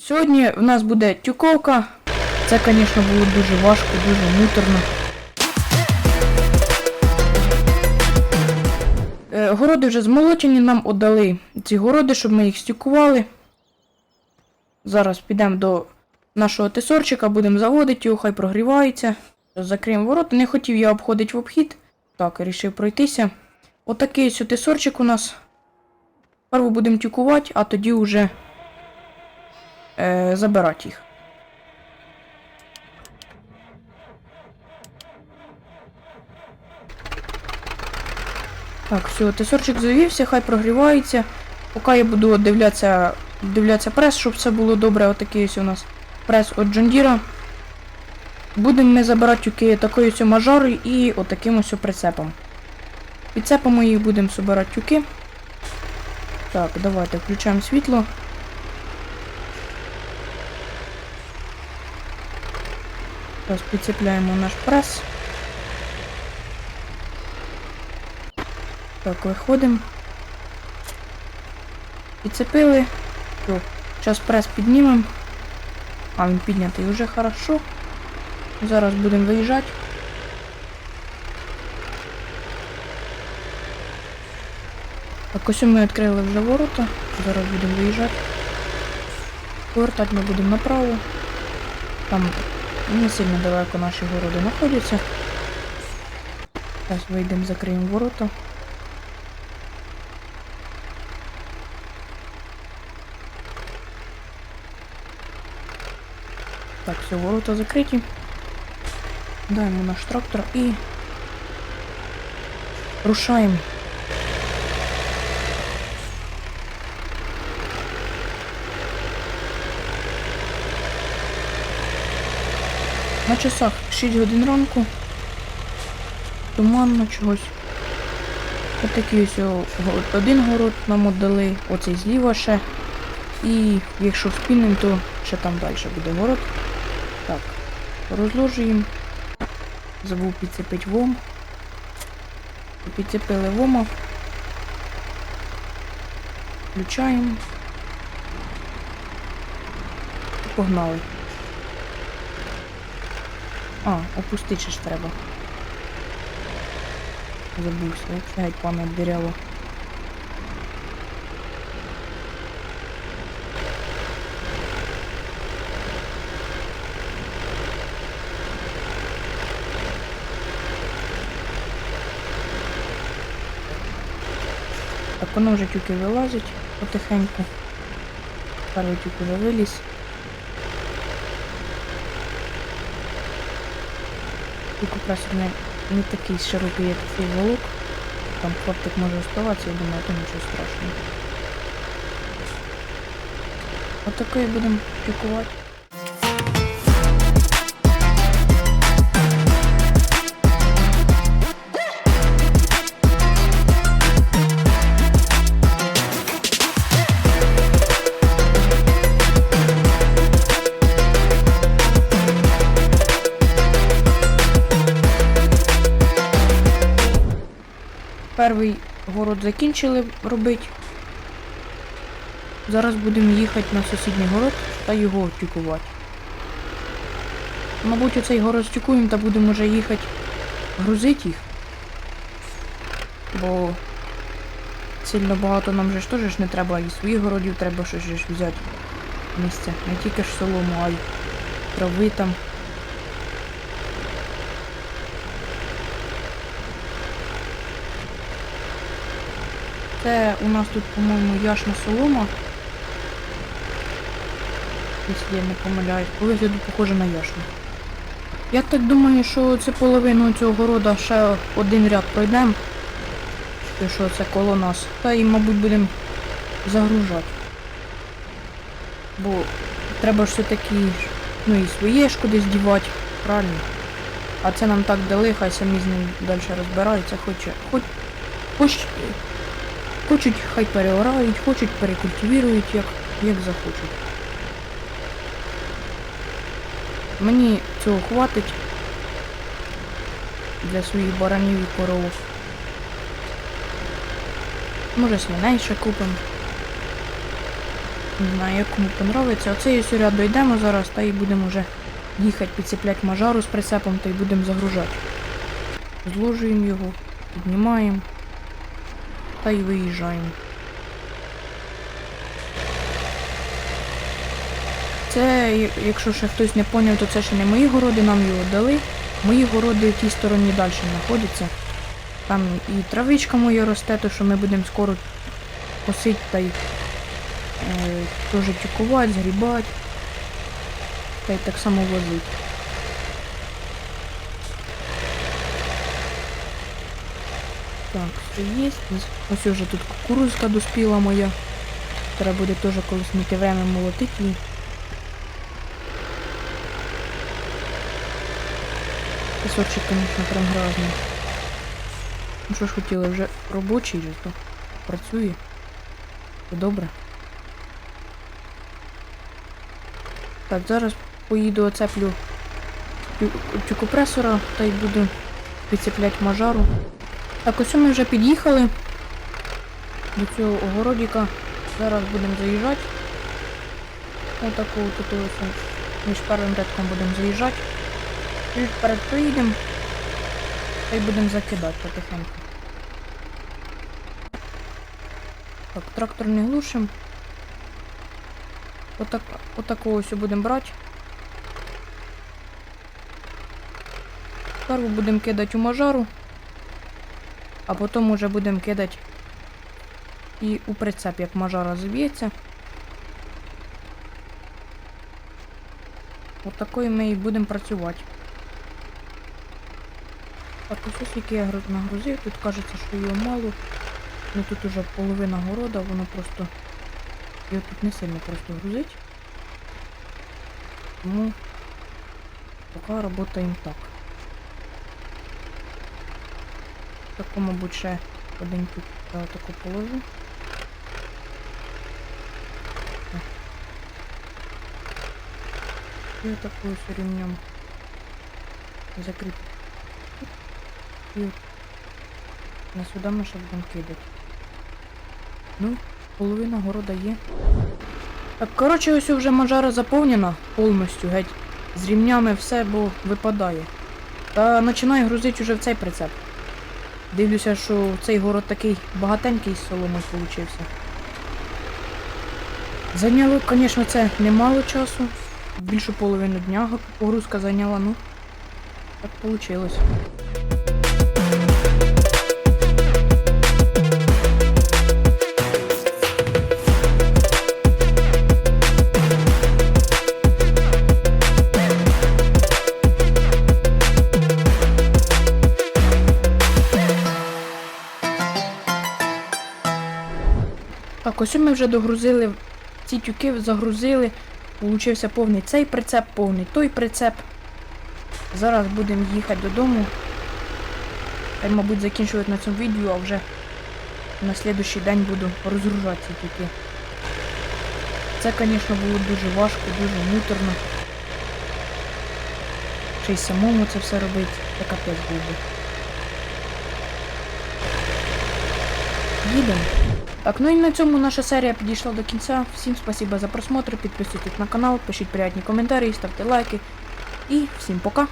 Сьогодні в нас буде тюковка. Це, звісно, було дуже важко, дуже муторно. Е, Городи вже змолочені, нам отдали ці городи, щоб ми їх стюкували. Зараз підемо до нашого тесорчика, будемо заводити його, хай прогрівається. Закриємо ворота. Не хотів я обходити в обхід. Так, вирішив пройтися. Отакий ось тесорчик у нас. Перво будемо тюкувати, а тоді вже е, забирати їх. Так, все, тесорчик завівся, хай прогрівається. Поки я буду дивлятися, дивлятися прес, щоб все було добре. Отакий ось у нас прес від Джондіра. Будемо ми забирати тюки такою ось мажорою і отаким ось прицепом. Підцепимо їх будемо збирати тюки. Так, давайте включаємо світло. Зараз підцепляємо наш прес. Так, виходимо. Підцепили. Все. Зараз прес піднімемо. А, він піднятий вже хорошо. Зараз будемо виїжджати. Так, ось ми відкрили вже ворота. Зараз будемо виїжджати. Повертати ми будемо направо. Там не сильно далеко наші городи знаходяться. Зараз вийдемо, закриємо ворота. Так, все, ворота закриті. Даємо наш трактор і рушаємо. На часах 6 годин ранку. Туманно чогось. Ось о- го- один город нам віддали, оцей зліва ще. І якщо вспінемо, то ще там далі буде город. Так, розложуємо. Забув підцепити вом. Підцепили вома. Включаємо. Погнали. А, опустити ж треба. Забувся, як геть пам'ять деряло. Так воно вже тюки вилазить потихеньку. Перший тюк уже виліз. І якраз не, не такий широкий, як цей волок. Там хлопчик може оставатися, я думаю, то нічого страшного. Отакої будемо пікувати. Перший город закінчили робити. Зараз будемо їхати на сусідній город та його тюкувати. Мабуть, оцей город стюкуємо та будемо вже їхати грузити їх. Бо сильно багато нам же ж теж не треба і своїх городів треба щось взяти місце. Не тільки ж солому, а й трави там. Це у нас тут, по-моєму, яшна солома. Якщо я не помиляюсь, по вигляду похоже на яшну. Я так думаю, що це половину цього города ще один ряд пройдемо. Що це коло нас. Та і, мабуть, будемо загружати. Бо треба ж все-таки ну і своє ж кудись дівати, правильно? А це нам так дали, хай самі з ним далі розбираються, хоче. Хоч, хоч Хочуть, хай переорають, хочуть перекультивірують, як, як захочуть. Мені цього хватить для своїх баранів і коров. Може свиней ще купимо. Не знаю, як кому понравиться. Оцей ось ряд дойдемо зараз, та й будемо вже їхати підцепляти мажару з прицепом та й будемо загружати. Зложуємо його, піднімаємо та й виїжджаємо. Це, якщо ще хтось не поняв, то це ще не мої городи, нам його дали. Мої городи в тій стороні далі знаходяться. Там і травичка моя росте, то що ми будемо скоро косити та й е, теж тюкувати, згрібати. Та й так само возити. Так, все є. Ось уже тут кукурузка доспіла моя. Треба буде теж колись знайти время молотити її. Пісочок, звісно, прям грязний. Ну що ж хотіли, вже робочий же то працює. Все добре. Так, зараз поїду оцеплю тю- тюкопресора та й буду підцепляти мажару. Так, ось ми вже під'їхали до цього огородіка. Зараз будемо заїжджати. Отаку тут ось між первим рядком будемо заїжджати. І вперед приїдемо та й будемо закидати потихеньку. Так, трактор не глушимо. Отак, отаку ось будемо брати. Першу будемо кидати у мажару, а потім уже будемо кидати і у прицеп, як мажара зіб'ється. Отакою ми і будемо працювати. Так, ось який я гру- нагрузив, тут кажеться, що його мало. Ну тут уже половина города, воно просто його тут не сильно просто грузить. Тому поки работаємо так. Таку, мабуть, ще один тут таку положу. І отаку ось рівнем закріпити. І на сюди ми ще будемо кидати. Ну, половина города є. Так, коротше, ось вже мажара заповнена повністю, геть. З рівнями все, бо випадає. Та починаю грузити вже в цей прицеп. Дивлюся, що цей город такий багатенький з соломою получився. Зайняло, звісно, це немало часу. Більшу половину дня погрузка зайняла, ну. Так вийшло. Так, ось ми вже догрузили ці тюки, загрузили. Получився повний цей прицеп, повний той прицеп. Зараз будемо їхати додому. Та мабуть, закінчувати на цьому відео, а вже на слідущий день буду розгружати ці тюки. Це, звісно, було дуже важко, дуже муторно. Ще й самому це все робити, це капець би. Їдемо. Так, ну і на цьому наша серія підійшла до кінця. Всім спасибо за просмотр, підписуйтесь на канал, пишіть приятні коментарі, ставте лайки. І всім пока!